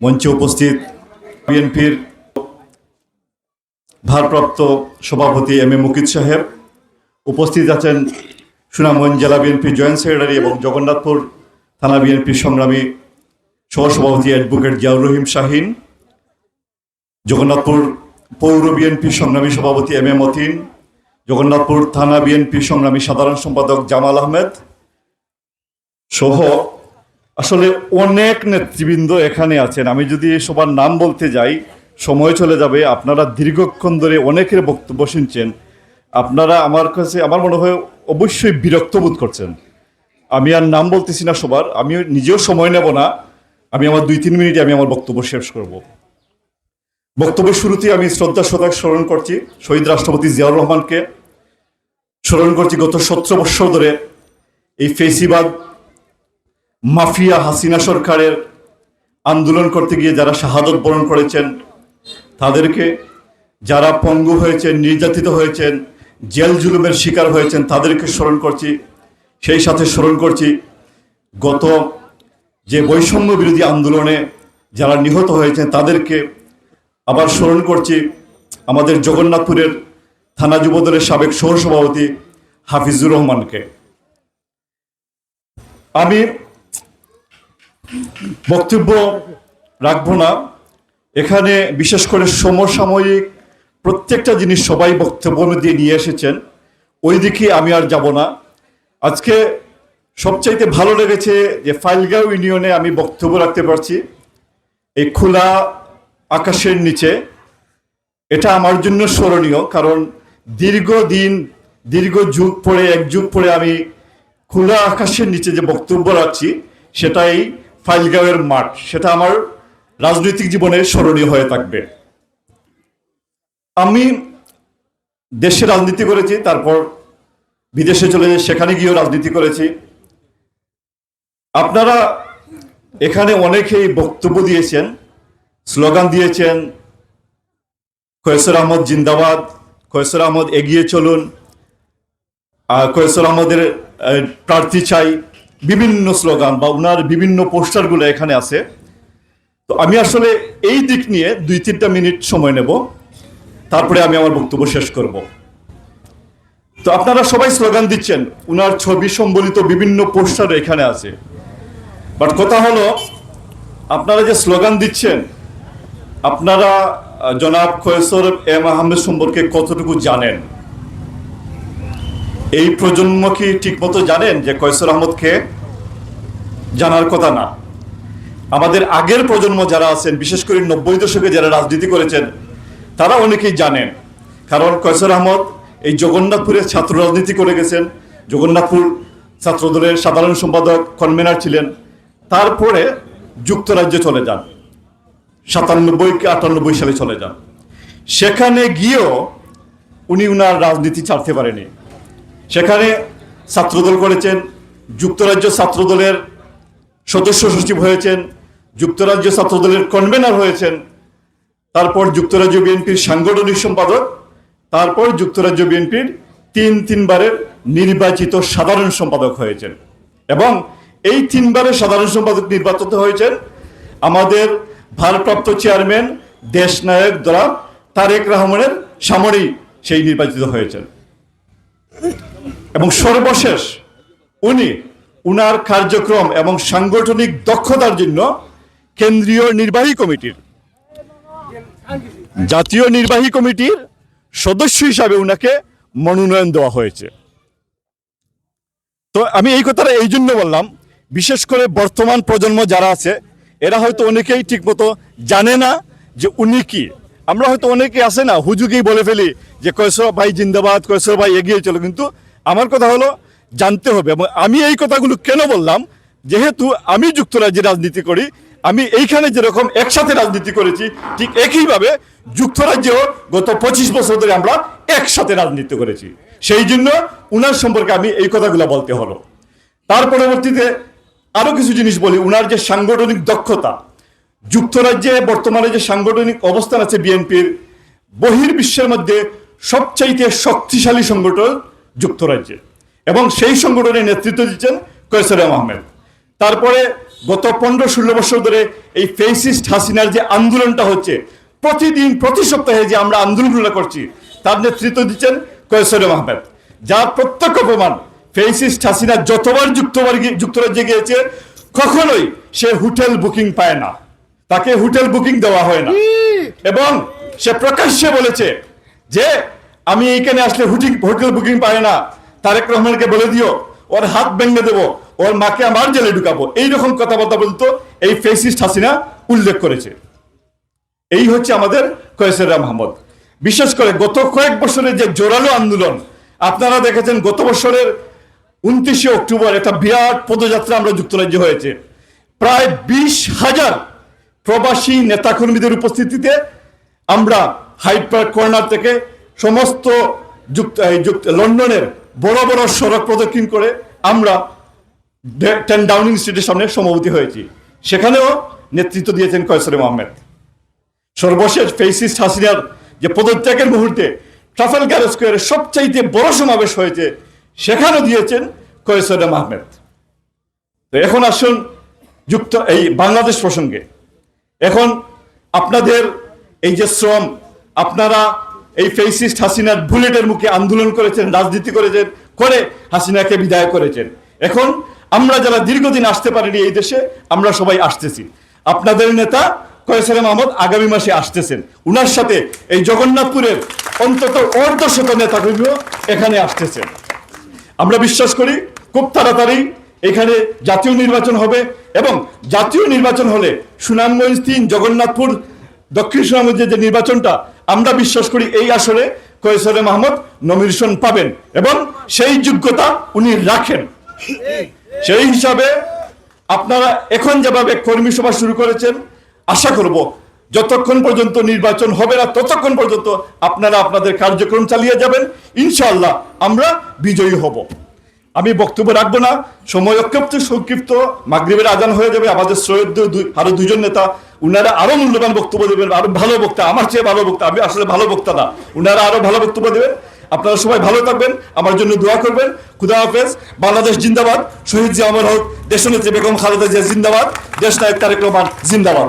মঞ্চে উপস্থিত বিএনপির ভারপ্রাপ্ত সভাপতি এম এ মুকিদ সাহেব। উপস্থিত আছেন সুনামগঞ্জ জেলা বিএনপির জয়েন্ট সেক্রেটারি এবং জগন্নাথপুর থানা বিএনপির সংগ্রামী সহসভাপতি অ্যাডভোকেট জিয়াউর রহিম শাহিন। জগন্নাথপুর পৌর বিএনপির সংগ্রামী সভাপতি এম এ মতিন। জগন্নাথপুর থানা বিএনপির সংগ্রামী সাধারণ সম্পাদক জামাল আহমেদ। সহ আসলে অনেক নেতৃবৃন্দ এখানে আছেন। আমি যদি সবার নাম বলতে যাই, সময় চলে যাবে, আপনারা দীর্ঘক্ষণ ধরে অনেকের বক্তব্য শুনছেন। আপনারা আমার কাছে, আমার মনে হয় অবশ্যই বিরক্ত বোধ করছেন। আমি আর নাম বলতেছি না সবার, আমি নিজেও সময় নেব না। আমি আমার দুই, তিন মিনিটে আমি আমার বক্তব্য শেষ করব। বক্তব্যের শুরুতে আমি শ্রদ্ধা সদাক স্মরণ করছি শহীদ রাষ্ট্রপতি জিয়াউর রহমানকে। স্মরণ করছি গত সতেরো বৎসর ধরে এই ফেসিবাদ মাফিয়া হাসিনা সরকারের আন্দোলন করতে গিয়ে যারা শাহাদত বরণ করেছেন, তাদেরকে যারা পঙ্গু হয়েছেন, নির্যাতিত হয়েছেন, জেল জুলুমের শিকার হয়েছেন, তাদেরকে স্মরণ করছি। সেই সাথে স্মরণ করছি, গত যে বৈষম্য বিরোধী আন্দোলনে যারা নিহত হয়েছেন, তাদেরকে আবার স্মরণ করছি, আমাদের জগন্নাথপুরের থানা যুবদলের সাবেক সহসভাপতি হাফিজুর রহমানকে। আমি বক্তব্য রাখব না। এখানে বিশেষ করে সমসাময়িক প্রত্যেকটা জিনিস সবাই বক্তব্য দিয়ে নিয়ে এসেছেন। ওই দিকে আমি আর যাব না। আজকে সবচাইতে ভালো লেগেছে যে ফাইলগাঁও ইউনিয়নে আমি বক্তব্য রাখতে পারছি। এই খোলা আকাশের নিচে। এটা আমার জন্য স্মরণীয়, কারণ দীর্ঘদিন, দীর্ঘ যুগ পরে, এক যুগ পরে আমি খোলা আকাশের নিচে যে বক্তব্য রাখছি, সেটাই ফাইলগাঁওয়ের মাঠ, সেটা আমার রাজনৈতিক জীবনে স্মরণীয় হয়ে থাকবে। আমি দেশে রাজনীতি করেছি, তারপর বিদেশে চলে যাই সেখানে গিয়েও রাজনীতি করেছি। আপনারা এখানে অনেকেই বক্তব্য দিয়েছেন, স্লোগান দিয়েছেন কয়েসর আহমদ জিন্দাবাদ কয়েসর আহমদ এগিয়ে চলুন কয়েসর আহমদের প্রার্থী চাই। বিভিন্ন স্লোগান বা ওনার বিভিন্ন পোস্টারগুলো এখানে আছে। তো আমি আসলে এই দিক নিয়ে দুই তিনটা মিনিট সময় নেব। তারপরে আমি আমার বক্তব্য শেষ করব। তো আপনারা সবাই স্লোগান দিচ্ছেন ওনার ছবি সম্বলিত বিভিন্ন পোস্টার এখানে আছে। বাট কথা হলো, আপনারা যে স্লোগান দিচ্ছেন, আপনারা জনাব খয়েসর এম আহমেদ সম্পর্কে কতটুকু জানেন? এই প্রজন্ম কি ঠিকমতো জানেন যে কয়সর আহমদকে? জানার কথা না। আমাদের আগের প্রজন্ম যারা আছেন, বিশেষ করে নব্বই দশকে যারা রাজনীতি করেছেন, তারা অনেকেই জানেন। কারণ কয়সর আহমদ এই জগন্নাথপুরের ছাত্র রাজনীতি করে গেছেন। জগন্নাথপুর ছাত্রদলের সাধারণ সম্পাদক, কনভেনার ছিলেন। তারপরে যুক্তরাজ্যে চলে যান। সাতানব্বই কি আটানব্বই সালে চলে যান। সেখানে গিয়েও উনি উনার রাজনীতি ছাড়তে পারেনি। সেখানে ছাত্রদল করেছেন, যুক্তরাজ্য ছাত্রদলের সদস্য সচিব হয়েছেন, যুক্তরাজ্য ছাত্রদলের কনভেনার হয়েছেন, তারপর যুক্তরাজ্য বিএনপির সাংগঠনিক সম্পাদক, তারপর যুক্তরাজ্য বিএনপির তিন তিনবারের নির্বাচিত সাধারণ সম্পাদক হয়েছেন। এবং এই তিনবারের সাধারণ সম্পাদক নির্বাচিত হয়েছেন আমাদের ভারপ্রাপ্ত চেয়ারম্যান, দেশনায়ক দ্বারা তারেক রহমানের সামনেই সেই নির্বাচিত হয়েছেন। এবং সর্বশেষ উনি উনার কার্যক্রম এবং সাংগঠনিক দক্ষতার জন্য কেন্দ্রীয় নির্বাহী কমিটির জাতীয় নির্বাহী কমিটির সদস্য হিসাবে উনাকে মনোনয়ন দেওয়া হয়েছে। তো আমি এই কথাটা এই জন্য বললাম, বিশেষ করে বর্তমান প্রজন্ম যারা আছে, এরা হয়তো অনেকেই ঠিকমতো জানে না যে উনি কি। আমরা হয়তো অনেকে আছে না হুজুকেই বলে ফেলি যে কয়েসর ভাই জিন্দাবাদ কয়েসর ভাই এগিয়ে চলো, কিন্তু আমার কথা হলো, জানতে হবে এবং আমি এই কথাগুলো কেন বললাম? যেহেতু আমি যুক্তরাজ্যে রাজনীতি করি, আমি এইখানে যেরকম একসাথে রাজনীতি করেছি, ঠিক একইভাবে যুক্তরাজ্যেও গত পঁচিশ বছর ধরে আমরা একসাথে রাজনীতি করেছি। সেই জন্য উনার সম্পর্কে আমি এই কথাগুলো বলতে হলো। তার পরবর্তীতে আরও কিছু জিনিস বলি, উনার যে সাংগঠনিক দক্ষতা, যুক্তরাজ্যে বর্তমানে যে সাংগঠনিক অবস্থান আছে বিএনপির, বহির্বিশ্বের মধ্যে সবচাইতে শক্তিশালী সংগঠন যুক্তরাজ্যে। এবং সেই সংগঠনের নেতৃত্ব দিচ্ছেন কৈসর এম আহমেদ। তারপরে গত পনেরো ষোলো বছর ধরে এই ফেসিস্ট হাসিনার যে আন্দোলনটা হচ্ছে প্রতিদিন প্রতি সপ্তাহে যে আমরা আন্দোলনগুলো করছি তার নেতৃত্ব দিচ্ছেন কয়েসর আহমেদ। যার প্রত্যক্ষ প্রমাণ ফেসিস্ট হাসিনা যতবার যুক্তবার যুক্তরাজ্যে গিয়েছে কখনোই সে হোটেল বুকিং পায় না। তাকে হোটেল বুকিং দেওয়া হয় না। এবং সে প্রকাশ্যে বলেছে যে আমি এইখানে আসলে হুটিং হোটেল বুকিং পাই না। তারেক রহমানকে বলে দিও, ওর হাত ভেঙে দেবো, ওর মাকে আমার জেলে ঢুকাবো। এইরকম কথাবার্তা বলতো এই ফেসিস্ট হাসিনা উল্লেখ করেছে। এই হচ্ছে আমাদের কয়েসেরা মাহমুদ বিশেষ করে গত কয়েক বছরের যে জোরালো আন্দোলন, আপনারা দেখেছেন গত বছরের উনত্রিশে অক্টোবর একটা বিরাট পদযাত্রা আমরা যুক্তরাজ্যে হয়েছে। প্রায় বিশ হাজার প্রবাসী নেতাকর্মীদের উপস্থিতিতে আমরা হাইড পার্ক কর্নার থেকে সমস্ত লন্ডনের বড় বড় সড়ক প্রদক্ষিণ করে আমরা টেন ডাউনিং স্ট্রিটের সামনে সমবেতি হয়েছি। সেখানেও নেতৃত্ব দিয়েছেন কয়সরে আহমেদ সর্বশেষ ফেসিস্ট হাসিনার যে পদত্যাগের মুহূর্তে ট্রাফালগার স্কোয়ারে সবচাইতে বড় সমাবেশ হয়েছে, সেখানেও দিয়েছেন কয়েসরম আহমেদ তো এখন আসুন যুক্ত এই বাংলাদেশ প্রসঙ্গে। এখন আপনাদের এই যে শ্রম, আপনারা এই ফেসিস্ট হাসিনার বুলেটের মুখে আন্দোলন করেছেন, রাজনীতি করেছেন, করে হাসিনাকে বিদায় করেছেন। এখন আমরা যারা দীর্ঘদিন আসতে পারিনি এই দেশে, আমরা সবাই আসতেছি। আপনাদের নেতা কয়েসালাম আহমদ আগামী মাসে আসতেছেন। উনার সাথে এই জগন্নাথপুরের অন্তত অর্ধশত নেতাকর্মীও এখানে আসতেছেন। আমরা বিশ্বাস করি, খুব তাড়াতাড়ি এখানে জাতীয় নির্বাচন হবে এবং জাতীয় নির্বাচন হলে সুনামগঞ্জ তিন, জগন্নাথপুর দক্ষিণ সুনামগঞ্জের যে নির্বাচনটা, আমরা বিশ্বাস করি এই আসরে কয়েসরে মাহমুদ নমিনেশন পাবেন এবং সেই যোগ্যতা উনি রাখেন। সেই হিসাবে আপনারা এখন যেভাবে কর্মী সভা শুরু করেছেন, আশা করব যতক্ষণ পর্যন্ত নির্বাচন হবে না, ততক্ষণ পর্যন্ত আপনারা আপনাদের কার্যক্রম চালিয়ে যাবেন। ইনশাআল্লাহ আমরা বিজয়ী হব। আমি বক্তব্য রাখব না। সময় অক্ষিপ্ত, সংক্ষিপ্ত। মাগরিবের আজান হয়ে যাবে, আমাদের সৈয়দ আরও দুজন নেতা, উনারা আরও মূল্যবান বক্তব্য দেবেন, আরও ভালো বক্তা, আমার চেয়ে ভালো বক্তা, আমি আসলে ভালো বক্তা না। উনারা আরও ভালো বক্তব্য দেবেন। আপনারা সবাই ভালো থাকবেন, আমার জন্য দোয়া করবেন। খুদা হাফেজ। বাংলাদেশ জিন্দাবাদ। শহীদ জিয়া অমর হক দেশনেত্রী বেগম খালেদা জিয়া জিন্দাবাদ। দেশ নায়ক তারেক রহমান জিন্দাবাদ।